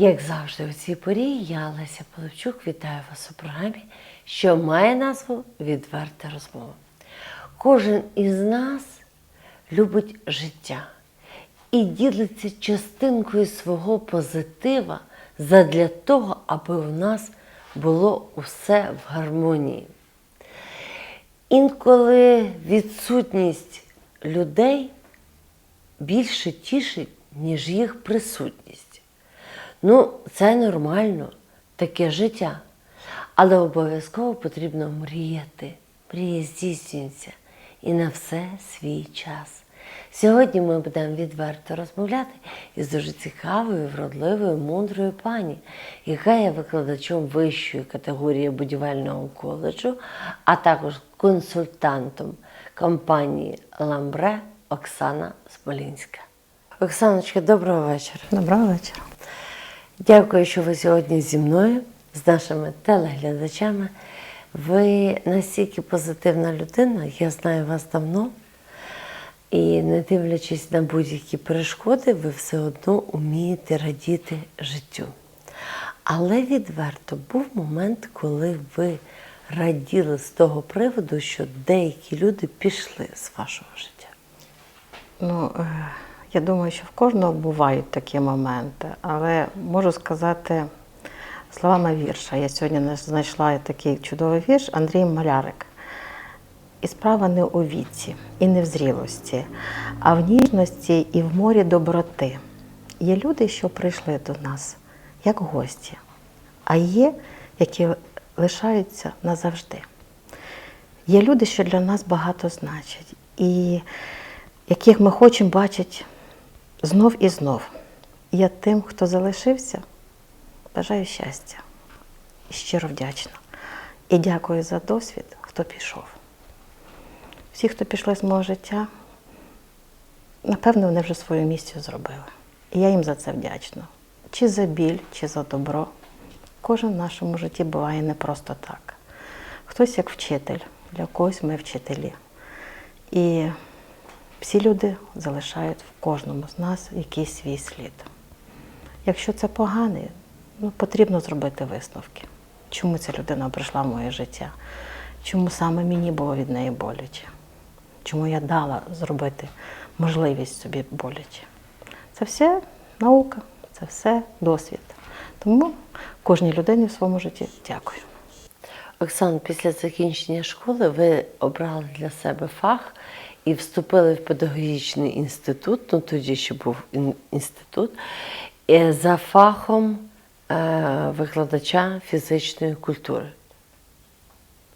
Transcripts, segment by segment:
Як завжди, у цій порі я, Леся Половчук, вітаю вас у програмі, що має назву Відверта розмова. Кожен із нас любить життя і ділиться частинкою свого позитива задля того, аби у нас було усе в гармонії. Інколи відсутність людей більше тішить, ніж їх присутність. Ну, це нормально, таке життя. Але обов'язково потрібно мріяти. Мрії здійснюються і на все свій час. Сьогодні ми будемо відверто розмовляти із дуже цікавою, вродливою, мудрою пані, яка є викладачом вищої категорії будівельного коледжу, а також консультантом компанії Ламбре Оксана Смолінська. Оксаночка, доброго вечора. Доброго вечора. Дякую, що ви сьогодні зі мною, з нашими телеглядачами. Ви настільки позитивна людина, я знаю вас давно. І не дивлячись на будь-які перешкоди, ви все одно вмієте радіти життю. Але відверто був момент, коли ви раділи з того приводу, що деякі люди пішли з вашого життя. Ну, е, я думаю, що в кожного бувають такі моменти, але можу сказати словами вірша. Я сьогодні знайшла такий чудовий вірш Андрій Малярик. І справа не у віці, і не в зрілості, а в ніжності і в морі доброти. Є люди, що прийшли до нас як гості, а є, які лишаються назавжди. Є люди, що для нас багато значать, і яких ми хочемо бачити знов і знов. Я тим, хто залишився, бажаю щастя щиро вдячна. І дякую за досвід, хто пішов. Всі, хто пішли з мого життя, напевно, вони вже свою місію зробили. І я їм за це вдячна. Чи за біль, чи за добро. Кожен в нашому житті буває не просто так. Хтось як вчитель, для когось ми вчителі. І всі люди залишають в кожному з нас якийсь свій слід. Якщо це поганий, ну, потрібно зробити висновки. Чому ця людина прийшла в моє життя? Чому саме мені було від неї боляче? Чому я дала зробити можливість собі боляче? Це все наука, це все досвід. Тому кожній людині в своєму житті дякую. Оксана, після закінчення школи ви обрали для себе фах і вступили в педагогічний інститут, ну тоді ще був інститут, е, за фахом е, викладача фізичної культури.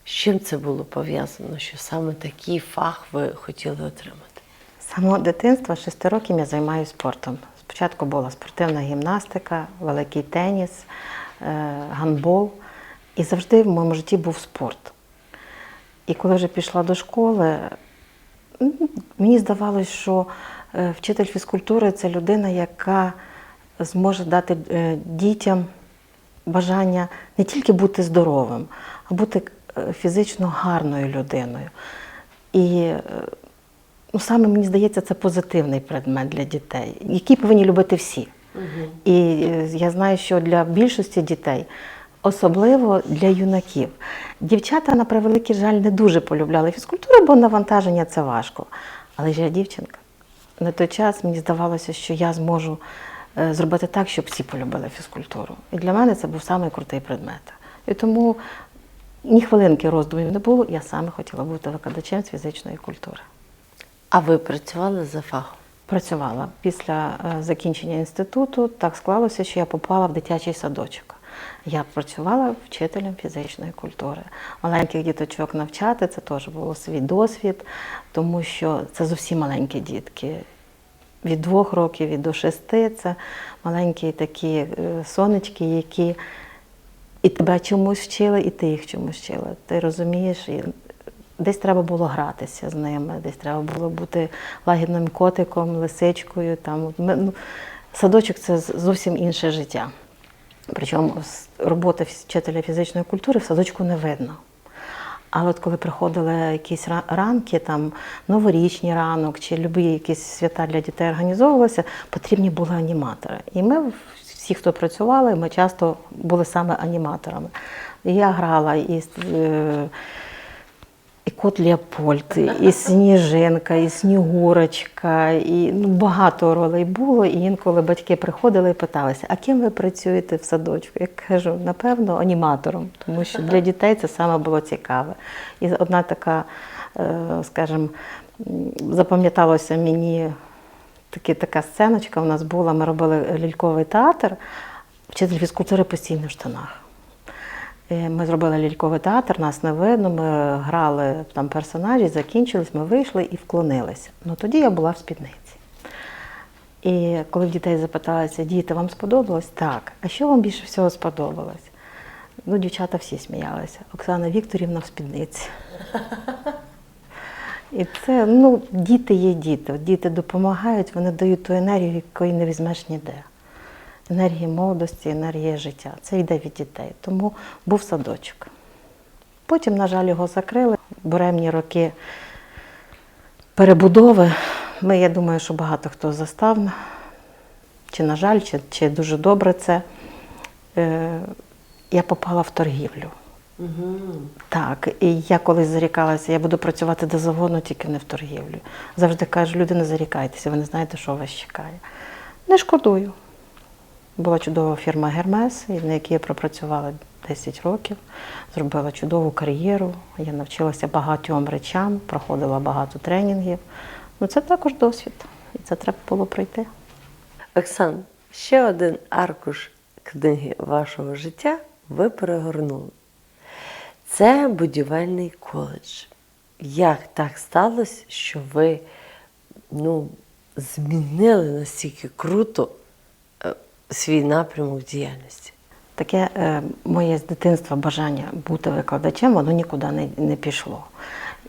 З чим це було пов'язано, що саме такий фах ви хотіли отримати? З самого дитинства, 6 років, я займаюся спортом. Спочатку була спортивна гімнастика, великий теніс, е, гандбол. І завжди в моєму житті був спорт. І коли вже пішла до школи, мені здавалося, що е, вчитель фізкультури це людина, яка зможе дати е, дітям бажання не тільки бути здоровим, а бути е, фізично гарною людиною. І ну, саме мені здається, це позитивний предмет для дітей, який повинні любити всі. І е, я знаю, що для більшості дітей, особливо для юнаків, дівчата, на превеликий жаль, не дуже полюбляли фізкультуру, бо навантаження це важко. Але ж я дівчинка. На той час мені здавалося, що я зможу е, зробити так, щоб всі полюбили фізкультуру. І для мене це був самий крутий предмет. І тому ні хвилинки роздумів не було, я саме хотіла бути викладачем з фізичної культури. А ви працювали за фахом? Працювала після е, закінчення інституту. Так склалося, що я попала в дитячий садочок. Я працювала вчителем фізичної культури. Маленьких діточок навчати це теж був свій досвід, тому що це зовсім маленькі дітки. Від двох років і до шести це маленькі такі е, сонечки, які і тебе чомусь вчили, і ти їх чомусь вчила. Ти розумієш, і десь треба було гратися з ними, десь треба було бути лагідним котиком, лисичкою. Там. Ну, садочок це зовсім інше життя. Причому робота вчителя фізичної культури в садочку не видно. Але от коли приходили якісь ранки, там новорічні ранок чи любі якісь свята для дітей організовувалися, потрібні були аніматори. І ми всі, хто працювали, ми часто були саме аніматорами. І я грала і, е, і кот Леопольд, і Сніжинка, і Снігурочка, і ну, багато ролей було. І інколи батьки приходили і питалися, а ким ви працюєте в садочку? Я кажу, напевно, аніматором, тому що для дітей це саме було цікаве. І одна така, е, скажімо, м, запам'яталося мені таки, така сценочка у нас була. Ми робили ляльковий театр, вчитель фізкультури постійно в штанах. Е, Ми зробили ляльковий театр, нас не видно. Ми грали там персонажі, закінчились, ми вийшли і вклонилися. Ну тоді я була в спідниці. І коли в дітей запиталися, діти, вам сподобалось? Так. А що вам більше всього сподобалось? Ну, дівчата всі сміялися. Оксана Вікторівна в спідниці. І це, ну, діти є діти. Діти допомагають, вони дають ту енергію, якої не візьмеш ніде. Енергія молодості, енергія життя. Це йде від дітей. Тому був садочок. Потім, на жаль, його закрили. Буремні роки перебудови. Ми, я думаю, що багато хто застав. Чи, на жаль, чи, чи дуже добре це. Е, я попала в торгівлю. Так, і я колись зарікалася, я буду працювати до заводу, тільки не в торгівлю. Завжди кажу, люди, не зарікайтеся, ви не знаєте, що вас чекає. Не шкодую. Була чудова фірма Гермес, на якій я пропрацювала 10 років, зробила чудову кар'єру. Я навчилася багатьом речам, проходила багато тренінгів. Ну, це також досвід, і це треба було пройти. Оксан, ще один аркуш книги вашого життя ви перегорнули. Це будівельний коледж. Як так сталося, що ви ну, змінили настільки круто свій напрямок діяльності? Таке е, моє з дитинства бажання бути викладачем, воно нікуди не, не пішло.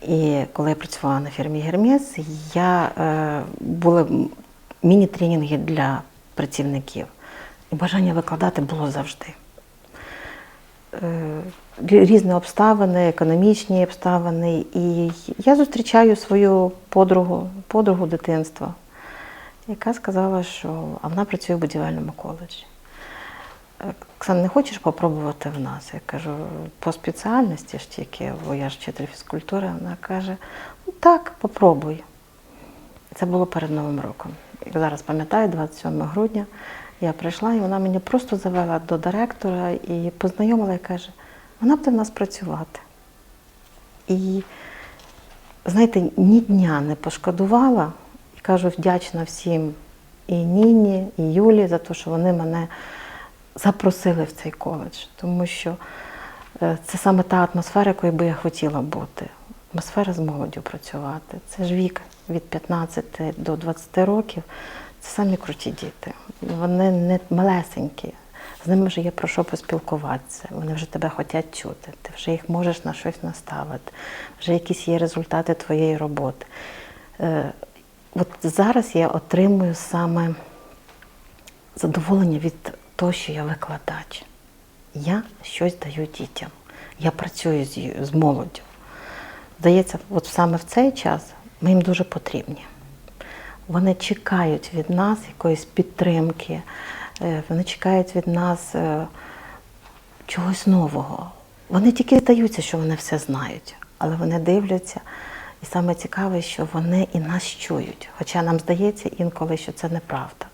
І коли я працювала на фірмі Гермес, я е, були міні-тренінги для працівників. І бажання викладати було завжди. Е, різні обставини, економічні обставини. І я зустрічаю свою подругу, подругу дитинства, яка сказала, що а вона працює в будівельному коледжі. Оксан, не хочеш попробувати в нас? Я кажу, по спеціальності ж тільки, бо я ж вчитель фізкультури. Вона каже, ну так, попробуй. Це було перед Новим роком. Я зараз пам'ятаю, 27 грудня я прийшла, і вона мені просто завела до директора і познайомила і каже, вона буде в нас працювати. І, знаєте, ні дня не пошкодувала кажу, вдячна всім і Ніні, і Юлі за те, що вони мене запросили в цей коледж, тому що е, це саме та атмосфера, якою би я хотіла бути. Атмосфера з молоддю працювати. Це ж вік від 15 до 20 років. Це самі круті діти. Вони не малесенькі. З ними вже є про що поспілкуватися. Вони вже тебе хочуть чути. Ти вже їх можеш на щось наставити. Вже якісь є результати твоєї роботи. От зараз я отримую саме задоволення від того, що я викладач. Я щось даю дітям. Я працюю з, з молоддю. Здається, от саме в цей час ми їм дуже потрібні. Вони чекають від нас якоїсь підтримки, е, вони чекають від нас е, чогось нового. Вони тільки здаються, що вони все знають, але вони дивляться. І саме цікаве, що вони і нас чують. Хоча нам здається інколи, що це неправда.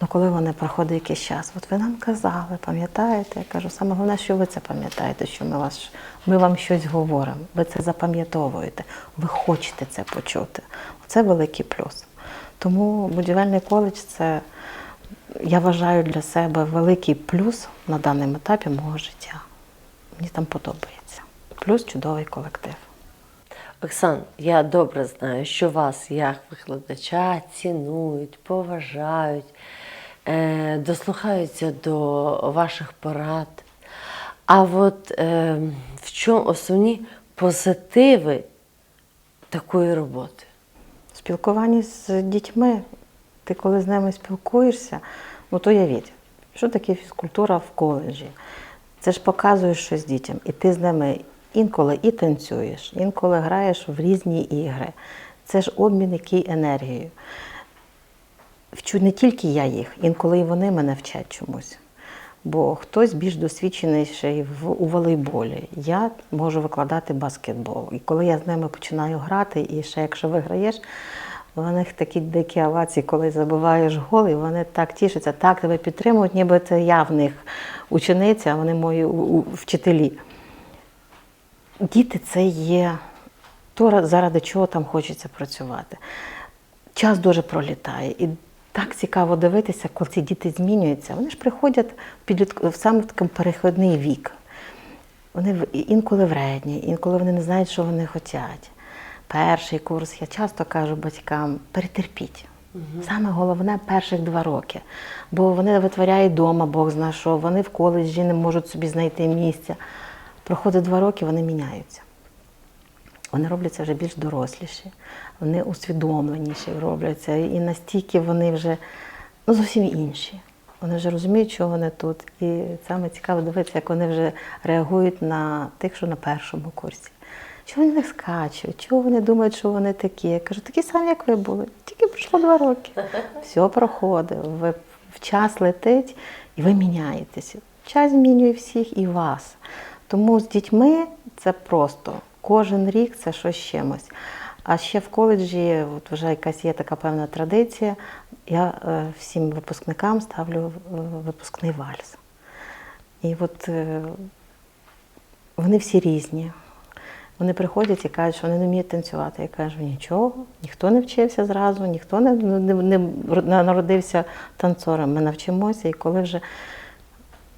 Ну, коли вони проходить якийсь час, от ви нам казали, пам'ятаєте? Я кажу, саме головне, що ви це пам'ятаєте, що ми, вас, ми вам щось говоримо, ви це запам'ятовуєте, ви хочете це почути. Це великий плюс. Тому будівельний коледж це, я вважаю для себе великий плюс на даному етапі мого життя. Мені там подобається. Плюс чудовий колектив. Оксан, я добре знаю, що вас як викладача цінують, поважають, е, дослухаються до ваших порад. А от е, в чому основні позитиви такої роботи? Спілкування з дітьми, ти коли з ними спілкуєшся, ну то явіть, що таке фізкультура в коледжі? Це ж показуєш щось дітям, і ти з ними інколи і танцюєш, інколи граєш в різні ігри. Це ж обмін який енергією. Вчу не тільки я їх, інколи і вони мене вчать чомусь. Бо хтось більш досвідчений в, у волейболі. Я можу викладати баскетбол. І коли я з ними починаю грати, і ще якщо виграєш, у них такі дикі овації, коли забиваєш гол, і вони так тішаться, так тебе підтримують, ніби це я в них учениця, а вони мої вчителі. Діти це є то, заради чого там хочеться працювати. Час дуже пролітає. І так цікаво дивитися, коли ці діти змінюються. Вони ж приходять в, підлітк- в саме такий перехідний вік. Вони в- інколи вредні, інколи вони не знають, що вони хочуть. Перший курс, я часто кажу батькам, перетерпіть. Саме головне перших два роки. Бо вони витворяють вдома, Бог зна що, вони в коледжі не можуть собі знайти місця. Проходить два роки, вони міняються. Вони робляться вже більш доросліші, вони усвідомленіші робляться, і настільки вони вже ну, зовсім інші. Вони вже розуміють, що вони тут. І саме цікаво дивитися, як вони вже реагують на тих, що на першому курсі. Чого вони так скачуть, чого вони думають, що вони такі? Я кажу, такі самі, як ви були. Тільки пройшло два роки. Все проходить, ви в час летить і ви міняєтеся. Час змінює всіх і вас. Тому з дітьми це просто кожен рік це щось чимось. А ще в коледжі, от вже якась є така певна традиція, я е, всім випускникам ставлю е, випускний вальс. І от е, вони всі різні. Вони приходять і кажуть, що вони не вміють танцювати. Я кажу, нічого, ніхто не вчився зразу, ніхто не, не, не народився танцором. Ми навчимося, і коли вже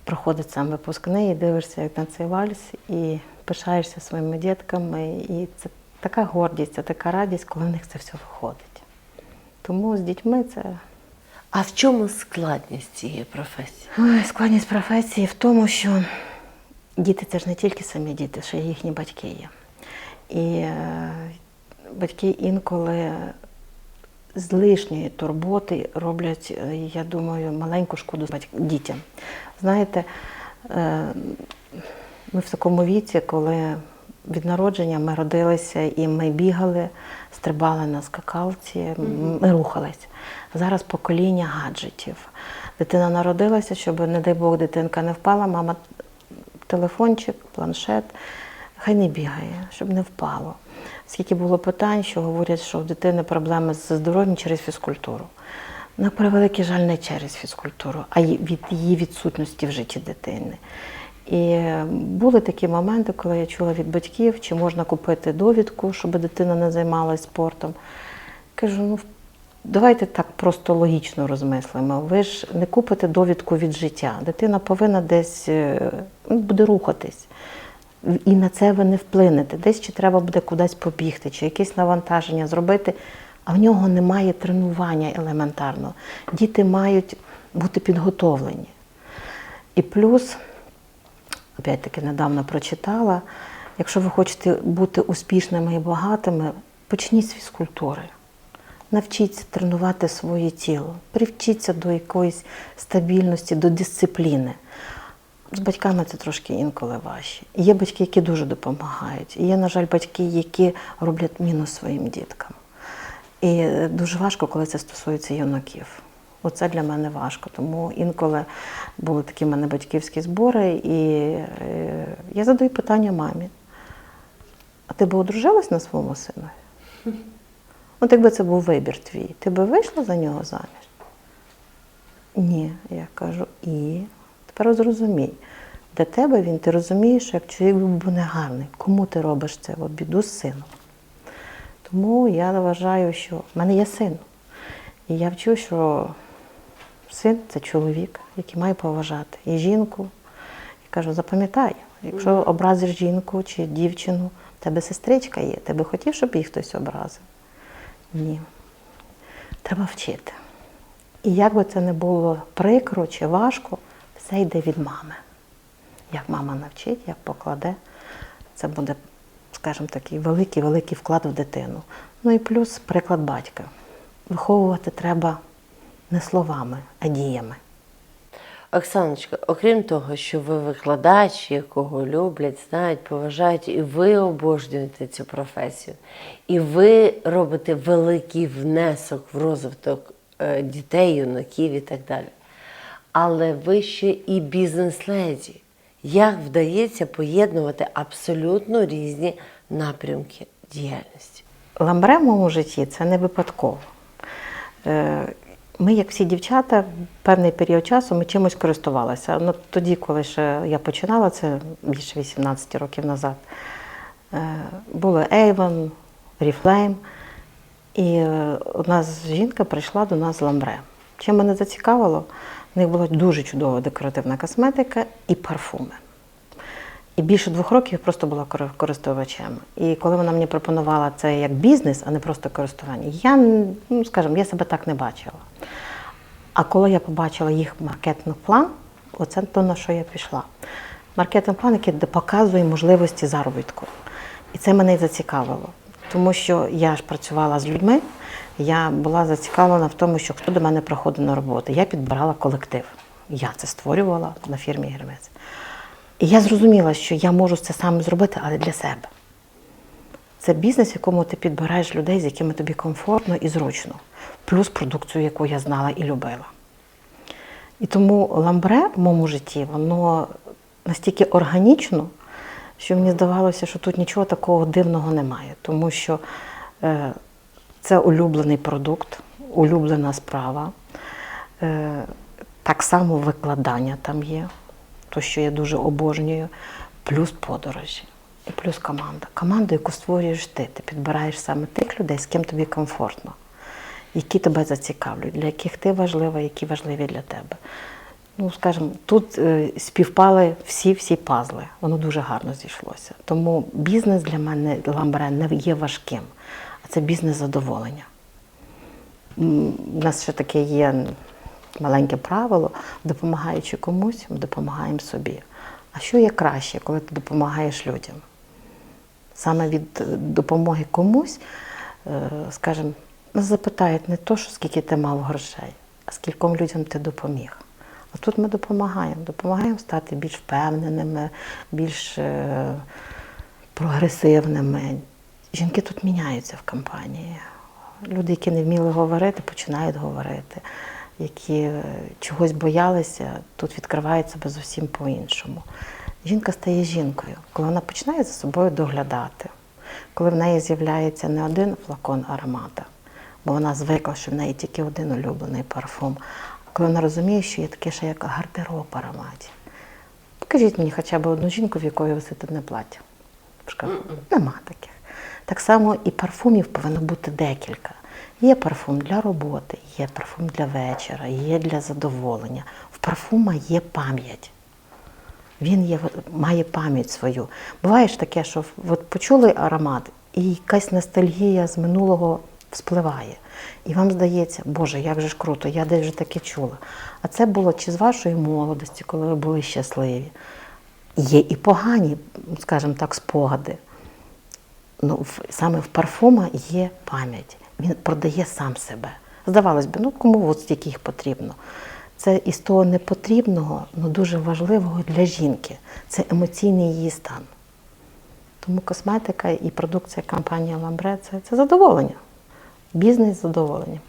проходить сам випускний, і дивишся, як на цей вальс, і пишаєшся своїми дітками. І це така гордість, це така радість, коли в них це все виходить. Тому з дітьми це А в чому складність цієї професії? Ой, складність професії в тому, що діти це ж не тільки самі діти, ще й їхні батьки є. І е, батьки інколи з лишньої турботи роблять, е, я думаю, маленьку шкоду дітям. Знаєте, е, ми в такому віці, коли від народження ми родилися і ми бігали, стрибали на скакалці, ми рухались. Зараз покоління гаджетів. Дитина народилася, щоб, не дай Бог, дитинка не впала, мама телефончик, планшет, хай не бігає, щоб не впало. Скільки було питань, що говорять, що в дитини проблеми з здоров'ям через фізкультуру. На превеликий жаль, не через фізкультуру, а від її відсутності в житті дитини. І були такі моменти, коли я чула від батьків, чи можна купити довідку, щоб дитина не займалася спортом. Кажу, ну давайте так просто логічно розмислимо. Ви ж не купите довідку від життя. Дитина повинна десь е, ну, буде рухатись. І на це ви не вплинете. Десь чи треба буде кудись побігти, чи якесь навантаження зробити, а в нього немає тренування елементарно. Діти мають бути підготовлені. І плюс, опять-таки, недавно прочитала, якщо ви хочете бути успішними і багатими, почніть з фізкультури. Навчіться тренувати своє тіло, привчіться до якоїсь стабільності, до дисципліни. З батьками це трошки інколи важче. Є батьки, які дуже допомагають. Є, на жаль, батьки, які роблять мінус своїм діткам. І е, дуже важко, коли це стосується юнаків. Оце для мене важко. Тому інколи були такі в мене батьківські збори, і е, я задаю питання мамі: а ти би одружилась на своєму сину? От якби це був вибір твій, ти би вийшла за нього заміж? Ні, я кажу, і тепер зрозумій, для тебе він, ти розумієш, як чоловік був не гарний, кому ти робиш це? От біду з сином. Тому я вважаю, що в мене є син. І я вчу, що син це чоловік, який має поважати і жінку. І кажу, запам'ятай, якщо образиш жінку чи дівчину, в тебе сестричка є, ти би хотів, щоб її хтось образив? Ні. Треба вчити. І як би це не було прикро чи важко, все йде від мами. Як мама навчить, як покладе, це буде, скажімо, такий великий, великий вклад в дитину. Ну і плюс приклад батька. Виховувати треба не словами, а діями. Оксаночка, окрім того, що ви викладач, якого люблять, знають, поважають, і ви обожнюєте цю професію, і ви робите великий внесок в розвиток е, дітей, юнаків і так далі. Але ви ще і бізнес-леді. Як вдається поєднувати абсолютно різні напрямки діяльності? Ламбре в моєму житті це не випадково. Е, Ми, як всі дівчата, певний період часу ми чимось користувалися. Ну, тоді, коли ще я починала, це більше 18 років назад, е, було Avon, Oriflame, і е, одна жінка прийшла до нас з ламбре. Чим мене зацікавило, в них була дуже чудова декоративна косметика і парфуми. І більше двох років я просто була кор- користувачем. І коли вона мені пропонувала це як бізнес, а не просто користування, я, ну, скажімо, я себе так не бачила. А коли я побачила їх маркетинг план, оце то, на що я пішла. Маркетинг план, який показує можливості заробітку. І це мене зацікавило. Тому що я ж працювала з людьми, я була зацікавлена в тому, що хто до мене приходить на роботу. Я підбирала колектив. Я це створювала на фірмі Гермес. І я зрозуміла, що я можу це саме зробити, але для себе. Це бізнес, в якому ти підбираєш людей, з якими тобі комфортно і зручно, плюс продукцію, яку я знала і любила. І тому ламбре в моєму житті, воно настільки органічно, що мені здавалося, що тут нічого такого дивного немає, тому що е, це улюблений продукт, улюблена справа. Е, так само викладання там є, то, що я дуже обожнюю, плюс подорожі. І плюс команда. Команду, яку створюєш ти. Ти підбираєш саме тих людей, з ким тобі комфортно, які тебе зацікавлюють, для яких ти важлива, які важливі для тебе. Ну, скажімо, тут е, співпали всі-всі пазли. Воно дуже гарно зійшлося. Тому бізнес для мене ламбре не є важким, а це бізнес задоволення. У нас ще таке є маленьке правило, допомагаючи комусь, ми допомагаємо собі. А що є краще, коли ти допомагаєш людям? Саме від е, допомоги комусь, е, скажімо, нас запитають не то, що скільки ти мав грошей, а скільком людям ти допоміг. А тут ми допомагаємо. Допомагаємо стати більш впевненими, більш е, прогресивними. Жінки тут міняються в компанії. Люди, які не вміли говорити, починають говорити. Які е, чогось боялися, тут відкривають себе зовсім по-іншому. Жінка стає жінкою, коли вона починає за собою доглядати, коли в неї з'являється не один флакон аромата, бо вона звикла, що в неї тільки один улюблений парфум, коли вона розуміє, що є таке ще як гардероб ароматів. Покажіть мені хоча б одну жінку, в якої висить одне плаття. в шкафу. Нема таких. Так само і парфумів повинно бути декілька. Є парфум для роботи, є парфум для вечора, є для задоволення. В парфума є пам'ять. Він є, має пам'ять свою. Буває ж таке, що от почули аромат, і якась ностальгія з минулого вспливає. І вам здається, Боже, як же ж круто, я десь вже таке чула. А це було чи з вашої молодості, коли ви були щасливі. Є і погані, скажімо так, спогади. Ну, саме в парфума є пам'ять. Він продає сам себе. Здавалось би, ну кому от стільки їх потрібно? Це із того непотрібного, але дуже важливого для жінки. Це емоційний її стан. Тому косметика і продукція компанії Ламбре це, це задоволення. Бізнес задоволення.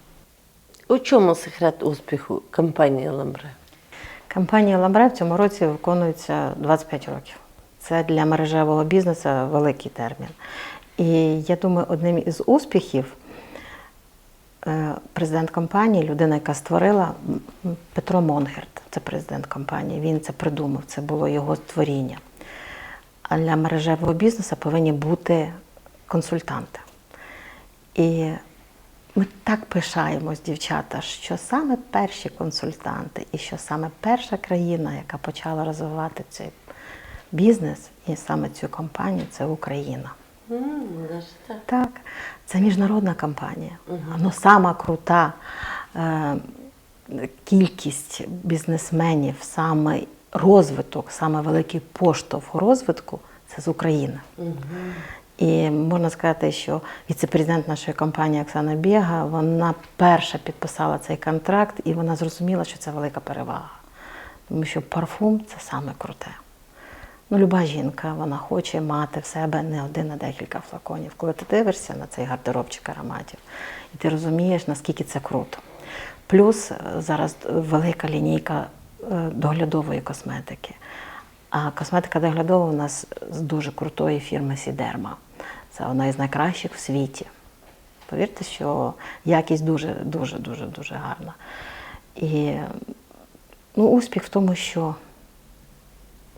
У чому секрет успіху компанії Ламбре? Компанія Ламбре в цьому році виконується 25 років. Це для мережевого бізнесу великий термін. І я думаю, одним із успіхів е, президент компанії, людина, яка створила Петро Монгерт, це президент компанії. Він це придумав, це було його творіння. А для мережевого бізнесу повинні бути консультанти. І ми так пишаємось, дівчата, що саме перші консультанти, і що саме перша країна, яка почала розвивати цей бізнес і саме цю компанію, це Україна. так. Так, це міжнародна компанія. Воно сама крута е, кількість бізнесменів, саме розвиток, саме великий поштовх розвитку це з України. І можна сказати, що віце-президент нашої компанії Оксана Біга, вона перша підписала цей контракт, і вона зрозуміла, що це велика перевага. Тому що парфум це саме круте. Ну, люба жінка, вона хоче мати в себе не один, а декілька флаконів. Коли ти дивишся на цей гардеробчик ароматів, і ти розумієш, наскільки це круто. Плюс е, зараз велика лінійка е, доглядової косметики. А косметика доглядова у нас з дуже крутої фірми Сідерма. Це одна із найкращих в світі. Повірте, що якість дуже, дуже, дуже, дуже гарна. І ну, успіх в тому, що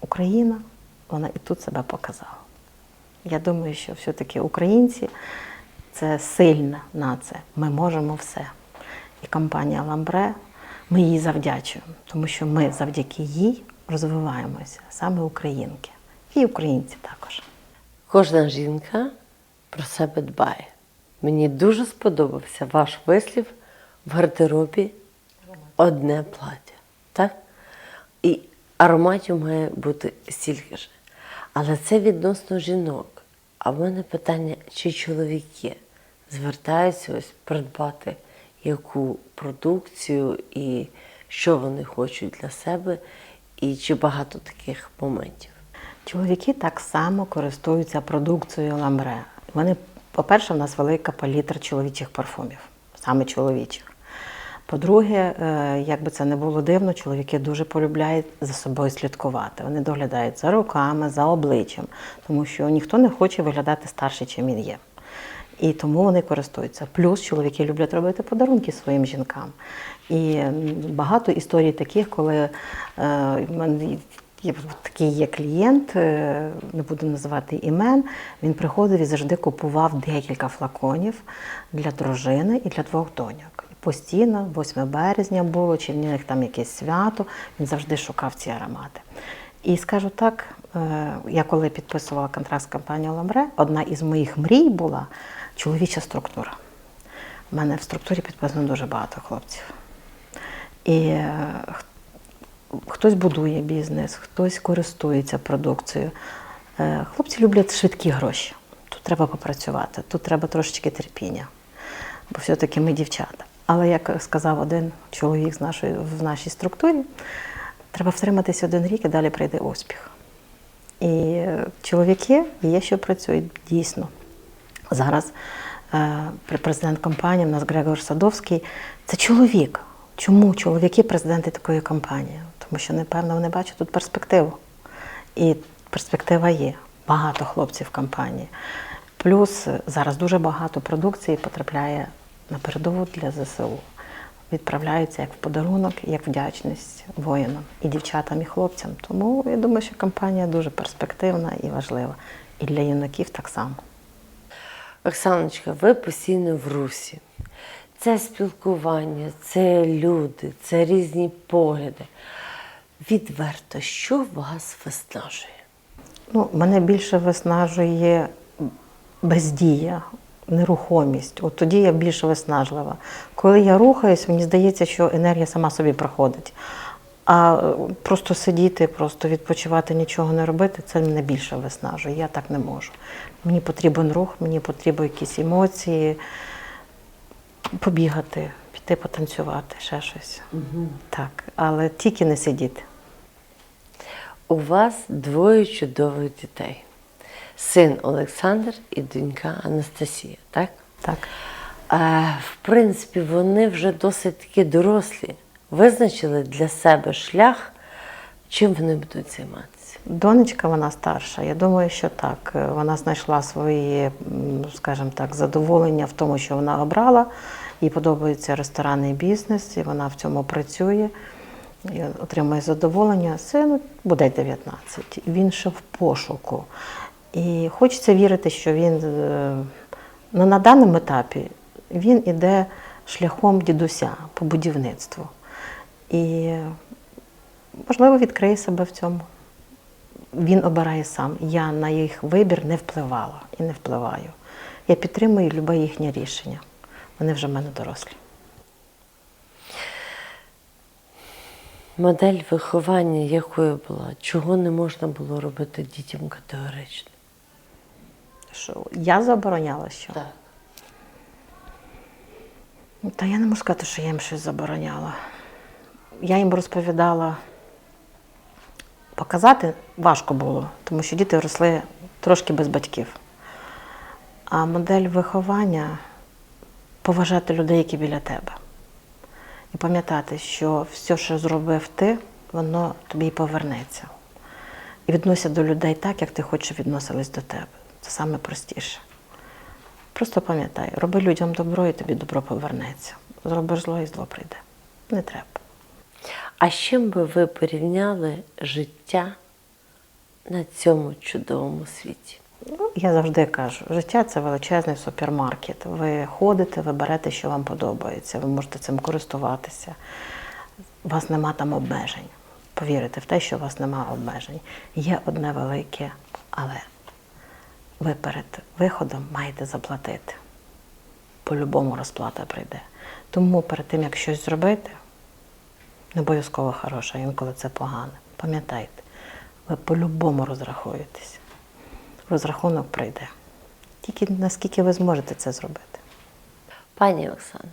Україна, вона і тут себе показала. Я думаю, що все-таки українці це сильна нація. Ми можемо все. І компанія Ламбре, ми їй завдячуємо, тому що ми завдяки їй розвиваємося, саме українки. І українці також. Кожна жінка про себе дбає. Мені дуже сподобався ваш вислів в гардеробі одне плаття. Так? І ароматів має бути стільки ж. Але це відносно жінок. А в мене питання, чи чоловіки звертаються ось придбати яку продукцію і що вони хочуть для себе, і чи багато таких моментів. Чоловіки так само користуються продукцією ламбре. Вони, по-перше, в нас велика палітра чоловічих парфумів, саме чоловічих. По-друге, е, як би це не було дивно, чоловіки дуже полюбляють за собою слідкувати. Вони доглядають за руками, за обличчям, тому що ніхто не хоче виглядати старше, чим він є. І тому вони користуються. Плюс чоловіки люблять робити подарунки своїм жінкам. І багато історій таких, коли е, є такий є клієнт, е, не буду називати імен. Він приходив і завжди купував декілька флаконів для дружини і для двох доньок. Постійно, 8 березня було, чи в них там якесь свято, він завжди шукав ці аромати. І скажу так, е, я коли підписувала контракт з компанією Ламбре, одна із моїх мрій була чоловіча структура. У мене в структурі підписано дуже багато хлопців. І е, хтось будує бізнес, хтось користується продукцією. Е, Хлопці люблять швидкі гроші. Тут треба попрацювати, тут треба трошечки терпіння, бо все-таки ми дівчата. Але як сказав один чоловік з нашої, в нашій структурі, треба втриматися один рік і далі прийде успіх. І чоловіки є, що працюють дійсно. Зараз е, президент компанії у нас Грегор Садовський це чоловік. Чому чоловіки президенти такої компанії? Тому що, напевно, вони бачать тут перспективу. І перспектива є. Багато хлопців в компанії. Плюс зараз дуже багато продукції потрапляє на передову для ЗСУ. Відправляються як в подарунок, як вдячність воїнам і дівчатам, і хлопцям. Тому я думаю, що компанія дуже перспективна і важлива. І для юнаків так само. Оксаночка, ви постійно в русі. Це спілкування, це люди, це різні погляди. Відверто, що вас виснажує? Ну, мене більше виснажує бездія, нерухомість. От тоді я більше виснажлива. Коли я рухаюсь, мені здається, що енергія сама собі проходить. А е, просто сидіти, просто відпочивати, нічого не робити, це мене більше виснажує. Я так не можу. Мені потрібен рух, мені потрібні якісь емоції, побігати, піти потанцювати, ще щось. Так, але тільки не сидіти. У вас двоє чудових дітей: син Олександр і донька Анастасія, так? Так. Е, в принципі, вони вже досить таки дорослі. Визначили для себе шлях, чим вони будуть займатися. Донечка, вона старша. Я думаю, що так. Вона знайшла свої, скажімо так, задоволення в тому, що вона обрала. Їй подобається ресторанний бізнес, і вона в цьому працює, і отримує задоволення. Сину буде 19. Він ще в пошуку. І хочеться вірити, що він е, ну, на даному етапі він іде шляхом дідуся по будівництву. І можливо відкриє себе в цьому він обирає сам. Я на їх вибір не впливала і не впливаю. Я підтримую любе їхнє рішення. Вони вже в мене дорослі. Модель виховання якою була? Чого не можна було робити дітям категорично? Що я забороняла що? Так. Ну, Та я не можу сказати, що я їм щось забороняла. Я їм розповідала. Показати важко було, тому що діти росли трошки без батьків. А модель виховання поважати людей, які біля тебе. І пам'ятати, що все, що зробив ти, воно тобі й повернеться. І відносять до людей так, як ти хочеш, відносились до тебе. Це саме простіше. Просто пам'ятай, роби людям добро, і тобі добро повернеться. Зробиш зло і зло прийде. Не треба. А з чим би ви порівняли життя на цьому чудовому світі? Ну, я завжди кажу, життя це величезний супермаркет. Ви ходите, ви берете, що вам подобається, ви можете цим користуватися. У вас нема там обмежень. Повірите в те, що у вас нема обмежень. Є одне велике, але ви перед виходом маєте заплатити. По-любому розплата прийде. Тому перед тим, як щось зробити, не обов'язково хороше, інколи це погане. Пам'ятайте, ви по-любому розрахуєтесь. Розрахунок прийде. Тільки наскільки ви зможете це зробити. Пані Оксано,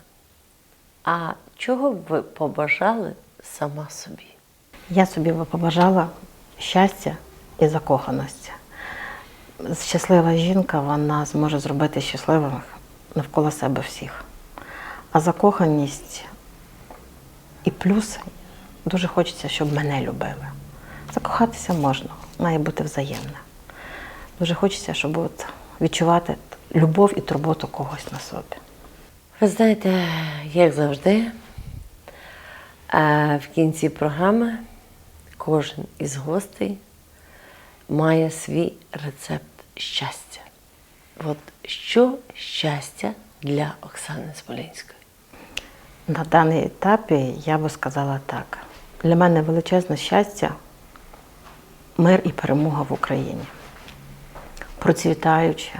а чого б ви побажали сама собі? Я собі би побажала щастя і закоханості. Щаслива жінка вона зможе зробити щасливих навколо себе всіх. А закоханість і плюс дуже хочеться, щоб мене любили. Закохатися можна, має бути взаємне. Дуже хочеться, щоб от відчувати любов і турботу когось на собі. Ви знаєте, як завжди, е, в кінці програми кожен із гостей має свій рецепт щастя. От що щастя для Оксани Смолінської? На даний етапі я би сказала так. Для мене величезне щастя мир і перемога в Україні. Процвітаюча,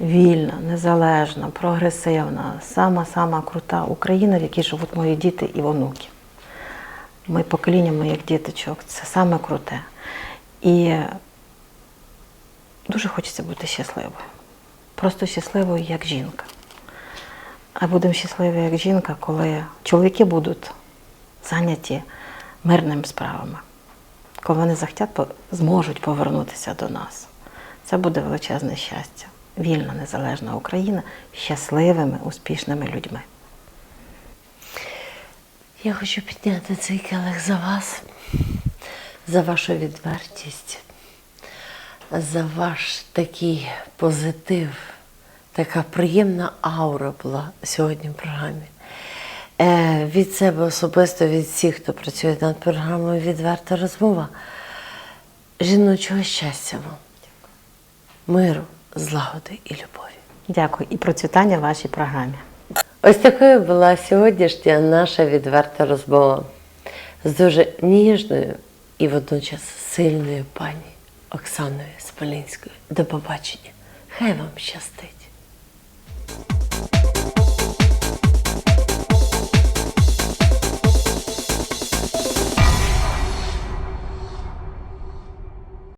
вільна, незалежна, прогресивна, сама-сама крута Україна, в якій живуть мої діти і онуки. Ми покоління моїх діточок це саме круте. І дуже хочеться бути щасливою. Просто щасливою як жінка. А будемо щасливі як жінка, коли чоловіки будуть зайняті мирними справами, коли вони захотять, зможуть повернутися до нас. Це буде величезне щастя. Вільна, незалежна Україна щасливими, успішними людьми. Я хочу підняти цей келих за вас, за вашу відвертість, за ваш такий позитив, така приємна аура була сьогодні в програмі. Е, від себе особисто, від всіх, хто працює над програмою Відверта розмова. Жіночого щастя вам, миру, злагоди і любові. Дякую і процвітання вашій програмі. Ось такою була сьогоднішня наша відверта розмова з дуже ніжною і водночас сильною пані Оксаною Смолінською. До побачення! Хай вам щастить!